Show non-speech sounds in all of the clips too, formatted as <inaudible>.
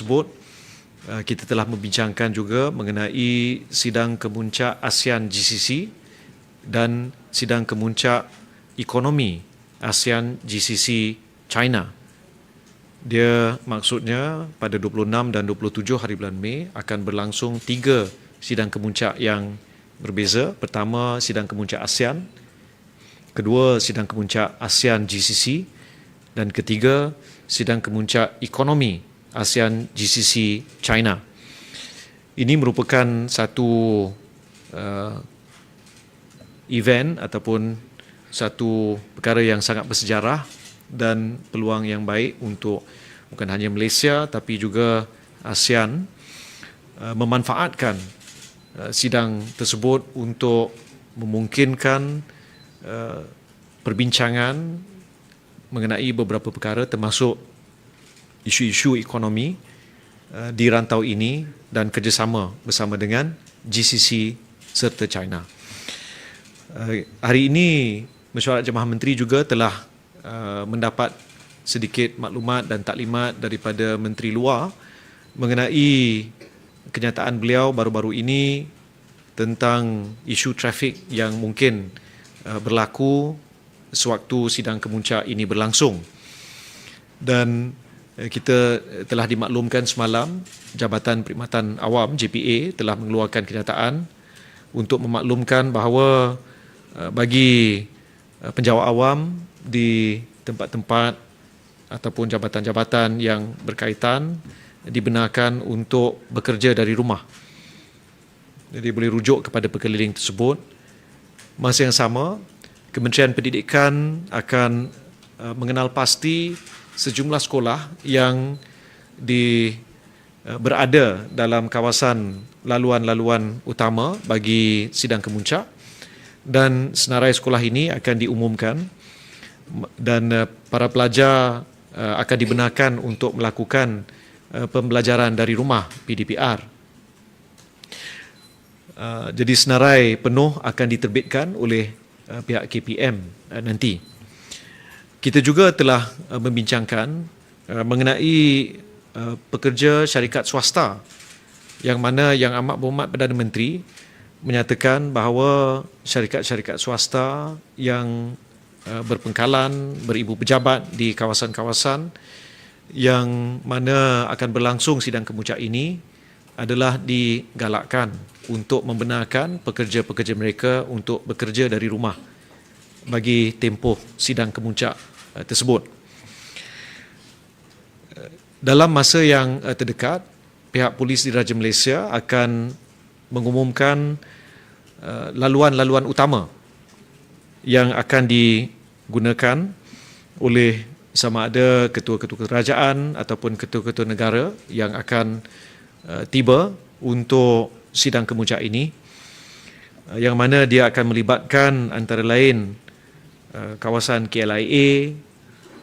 tersebut uh, kita telah membincangkan juga mengenai sidang kemuncak ASEAN GCC dan sidang kemuncak ekonomi ASEAN GCC China. Dia maksudnya pada 26 dan 27 hari bulan Mei akan berlangsung tiga sidang kemuncak yang berbeza. Pertama, sidang kemuncak ASEAN. Kedua, sidang kemuncak ASEAN GCC. Dan ketiga, sidang kemuncak ekonomi ASEAN GCC China. Ini merupakan satu uh, event ataupun satu perkara yang sangat bersejarah dan peluang yang baik untuk bukan hanya Malaysia tapi juga ASEAN uh, memanfaatkan uh, sidang tersebut untuk memungkinkan uh, perbincangan mengenai beberapa perkara termasuk isu-isu ekonomi uh, di rantau ini dan kerjasama bersama dengan GCC serta China. Uh, hari ini mesyuarat jemaah menteri juga telah uh, mendapat sedikit maklumat dan taklimat daripada menteri luar mengenai kenyataan beliau baru-baru ini tentang isu trafik yang mungkin berlaku sewaktu sidang kemuncak ini berlangsung. Dan kita telah dimaklumkan semalam Jabatan Perkhidmatan Awam JPA telah mengeluarkan kenyataan untuk memaklumkan bahawa eh, bagi eh, penjawat awam di tempat-tempat ataupun jabatan-jabatan yang berkaitan dibenarkan untuk bekerja dari rumah. Jadi boleh rujuk kepada perkeliling tersebut. Masa yang sama, Kementerian Pendidikan akan mengenal pasti sejumlah sekolah yang di uh, berada dalam kawasan laluan-laluan utama bagi sidang kemuncak dan senarai sekolah ini akan diumumkan dan uh, para pelajar uh, akan dibenarkan untuk melakukan pembelajaran dari rumah PDPR. Jadi senarai penuh akan diterbitkan oleh pihak KPM nanti. Kita juga telah uh, membincangkan mengenai pekerja syarikat swasta yang mana yang amat berhormat Perdana Menteri menyatakan bahawa syarikat-syarikat swasta yang berpengkalan, beribu pejabat di kawasan-kawasan yang mana akan berlangsung sidang kemuncak ini adalah digalakkan untuk membenarkan pekerja-pekerja mereka untuk bekerja dari rumah bagi tempoh sidang kemuncak uh, tersebut. Uh, dalam masa yang uh, terdekat, pihak polis di Raja Malaysia akan mengumumkan laluan-laluan utama yang akan digunakan oleh sama ada ketua-ketua kerajaan ataupun ketua-ketua negara yang akan tiba untuk sidang kemuncak ini yang mana dia akan melibatkan antara lain kawasan KLIA,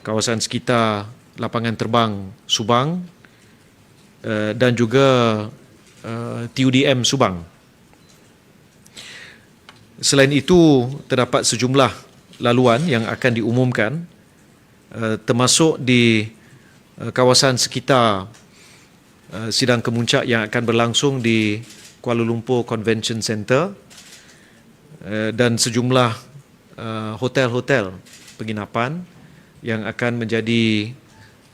kawasan sekitar lapangan terbang Subang uh, dan juga TUDM Subang. Selain itu, terdapat sejumlah laluan yang akan diumumkan termasuk di kawasan sekitar sidang kemuncak yang akan berlangsung di Kuala Lumpur Convention Center eh, dan sejumlah eh, hotel-hotel penginapan yang akan menjadi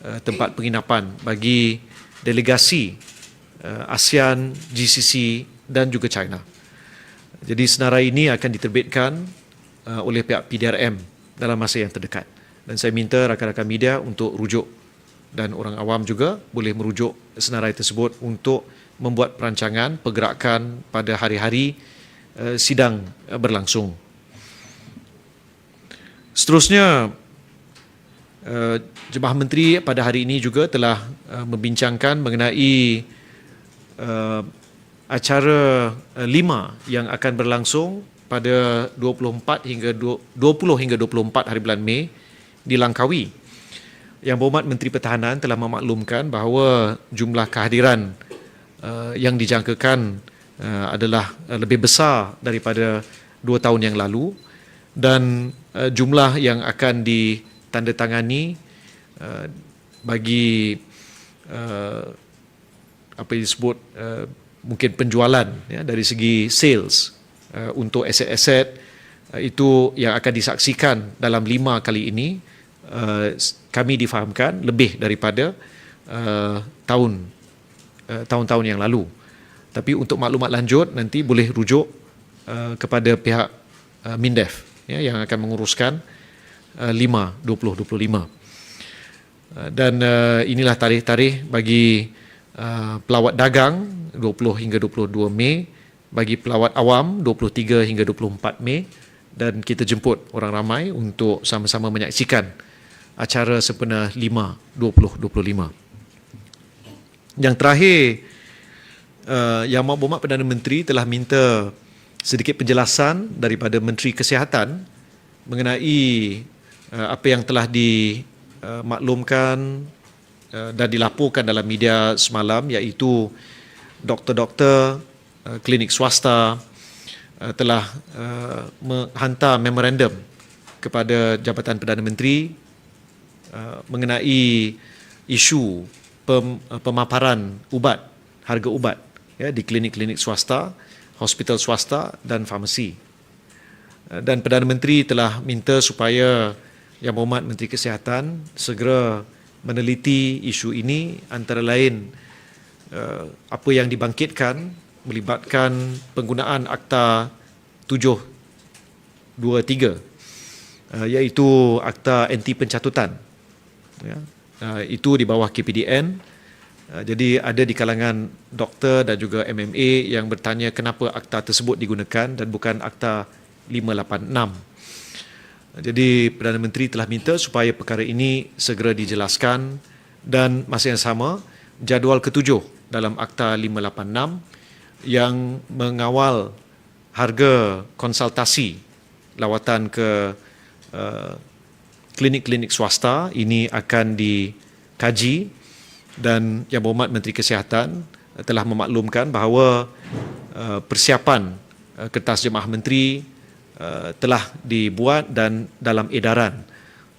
eh, tempat penginapan bagi delegasi ASEAN, GCC dan juga China. Jadi senarai ini akan diterbitkan oleh pihak PDRM dalam masa yang terdekat. Dan saya minta rakan-rakan media untuk rujuk dan orang awam juga boleh merujuk senarai tersebut untuk membuat perancangan pergerakan pada hari-hari uh, sidang uh, berlangsung. Seterusnya, uh, Jemaah Menteri pada hari ini juga telah uh, membincangkan mengenai uh, acara lima yang akan berlangsung pada 24 hingga 20 hingga 24 hari bulan Mei di Langkawi. Yang Berhormat Menteri Pertahanan telah memaklumkan bahawa jumlah kehadiran yang dijangkakan adalah lebih besar daripada dua tahun yang lalu dan uh, jumlah yang akan ditandatangani uh, bagi uh, apa yang disebut uh, mungkin penjualan ya dari segi sales uh, untuk aset-aset uh, itu yang akan disaksikan dalam lima kali ini uh, kami difahamkan lebih daripada uh, tahun uh, tahun-tahun yang lalu. Tapi untuk maklumat lanjut nanti boleh rujuk uh, kepada pihak uh, Mindef ya yang akan menguruskan uh, 5 2025. Uh, dan uh, inilah tarikh-tarikh bagi uh, pelawat dagang 20 hingga 22 Mei bagi pelawat awam 23 hingga 24 Mei dan kita jemput orang ramai untuk sama-sama menyaksikan acara sempena 5 2025. Yang terakhir uh, Yang Maklumat Perdana Menteri telah minta sedikit penjelasan daripada Menteri Kesihatan mengenai uh, apa yang telah dimaklumkan uh, dan dilaporkan dalam media semalam iaitu doktor-doktor uh, klinik swasta uh, telah uh, menghantar memorandum kepada Jabatan Perdana Menteri uh, mengenai isu pem, uh, pemaparan ubat, harga ubat ya, di klinik-klinik swasta, hospital swasta dan farmasi. Uh, dan Perdana Menteri telah minta supaya Yang Berhormat Menteri Kesihatan segera meneliti isu ini antara lain uh, apa yang dibangkitkan melibatkan penggunaan Akta 723 uh, iaitu Akta Anti Pencatutan. Ya. Itu di bawah KPDN. Uh, jadi ada di kalangan doktor dan juga MMA yang bertanya kenapa akta tersebut digunakan dan bukan akta 586. Uh, jadi Perdana Menteri telah minta supaya perkara ini segera dijelaskan dan masa yang sama jadual ketujuh dalam akta 586 yang mengawal harga konsultasi lawatan ke uh, klinik-klinik swasta ini akan dikaji dan Yang Berhormat Menteri Kesihatan telah memaklumkan bahawa uh, persiapan uh, kertas jemaah menteri telah dibuat dan dalam edaran.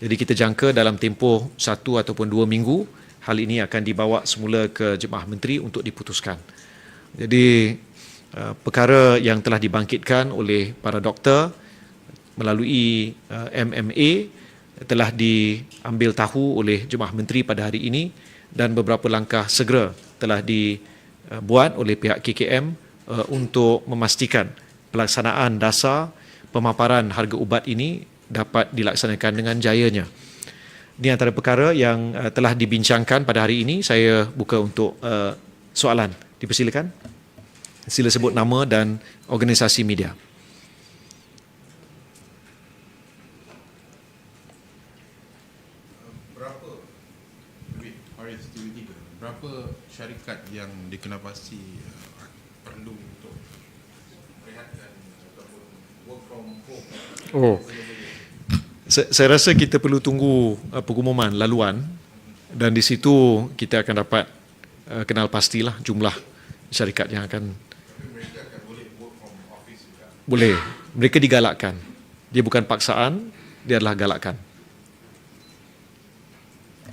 Jadi kita jangka dalam tempoh satu ataupun dua minggu hal ini akan dibawa semula ke jemaah menteri untuk diputuskan. Jadi perkara yang telah dibangkitkan oleh para doktor melalui MMA telah diambil tahu oleh Jemaah Menteri pada hari ini dan beberapa langkah segera telah dibuat oleh pihak KKM uh, untuk memastikan pelaksanaan dasar pemaparan harga ubat ini dapat dilaksanakan dengan jayanya. Ini antara perkara yang uh, telah dibincangkan pada hari ini. Saya buka untuk uh, soalan. Dipersilakan. Sila sebut nama dan organisasi media. Syarikat yang dikenapasi uh, perlu untuk merehatkan ataupun work from home. Oh. Saya, saya rasa kita perlu tunggu uh, pengumuman laluan dan di situ kita akan dapat uh, kenal pastilah jumlah syarikat yang akan mereka akan boleh work from office juga. Boleh. Mereka digalakkan. Dia bukan paksaan, dia adalah galakkan.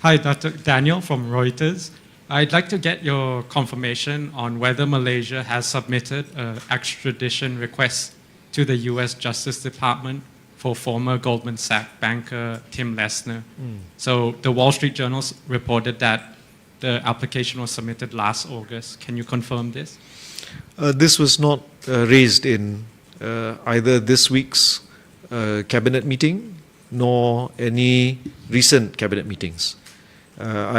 Hi, Dr. Daniel from Reuters. I'd like to get your confirmation on whether Malaysia has submitted an extradition request to the US Justice Department for former Goldman Sachs banker Tim Lesner. Mm. So the Wall Street Journal reported that the application was submitted last August. Can you confirm this? Uh, this was not uh, raised in uh, either this week's uh, cabinet meeting nor any recent cabinet meetings. Uh,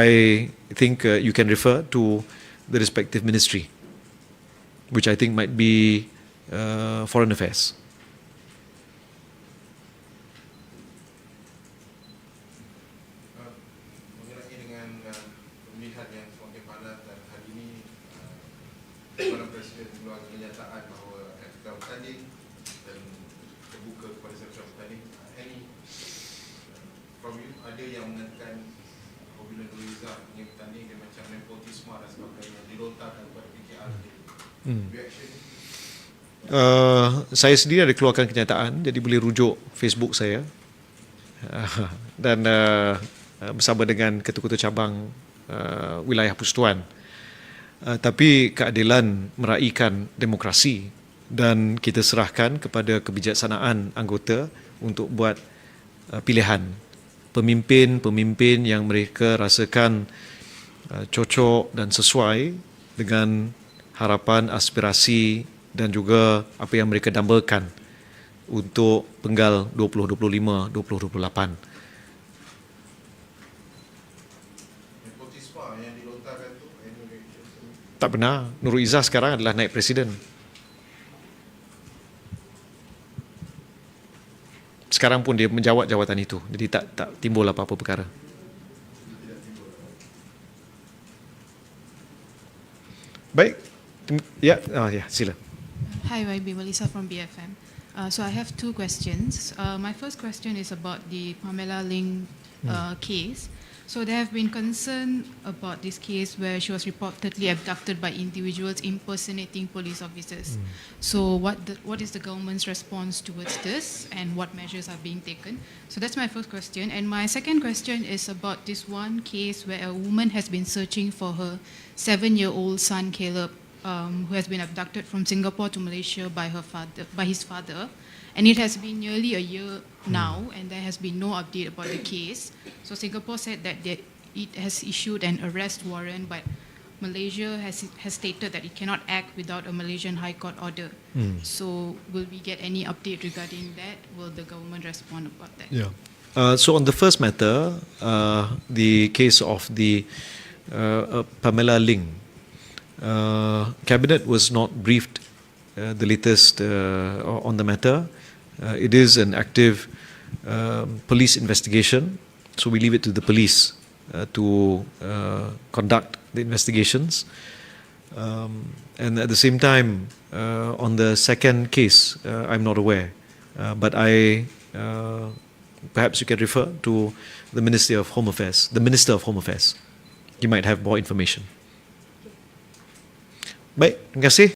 I think uh, you can refer to the respective ministry, which I think might be uh, Foreign Affairs. Hmm. Uh, saya sendiri ada keluarkan kenyataan jadi boleh rujuk Facebook saya. Uh, <laughs> dan uh, bersama dengan ketua-ketua cabang uh, wilayah persekutuan. Uh, tapi keadilan meraihkan demokrasi dan kita serahkan kepada kebijaksanaan anggota untuk buat uh, pilihan pemimpin-pemimpin yang mereka rasakan uh, cocok dan sesuai dengan harapan, aspirasi dan juga apa yang mereka dambakan untuk penggal 2025-2028. Nepotisme yang dilontarkan tu innovation Tak benar. Nurul Izzah sekarang adalah naib presiden. Sekarang pun dia menjawat jawatan itu. Jadi tak tak timbul apa-apa perkara. Baik. Ya, ah, ya, sila. Hi, YB Melissa from BFM. Uh, so I have two questions. Uh, my first question is about the Pamela Ling uh, case. So there have been concern about this case where she was reportedly abducted by individuals impersonating police officers. So what the, what is the government's response towards this, and what measures are being taken? So that's my first question. And my second question is about this one case where a woman has been searching for her seven-year-old son Caleb um, who has been abducted from Singapore to Malaysia by her father, by his father, and it has been nearly a year now, and there has been no update about the case. So Singapore said that they, it has issued an arrest warrant, but Malaysia has has stated that it cannot act without a Malaysian High Court order. So will we get any update regarding that? Will the government respond about that? Yeah. Uh, so on the first matter, uh, the case of the uh, uh, Pamela Ling, uh, cabinet was not briefed uh, the latest uh, on the matter. Uh, it is an active um, police investigation, so we leave it to the police uh, to uh, conduct the investigations. Um, and at the same time, on the second case, I'm not aware, but I perhaps you can refer to the Ministry of Home Affairs, the Minister of Home Affairs. You might have more information. Baik, terima kasih.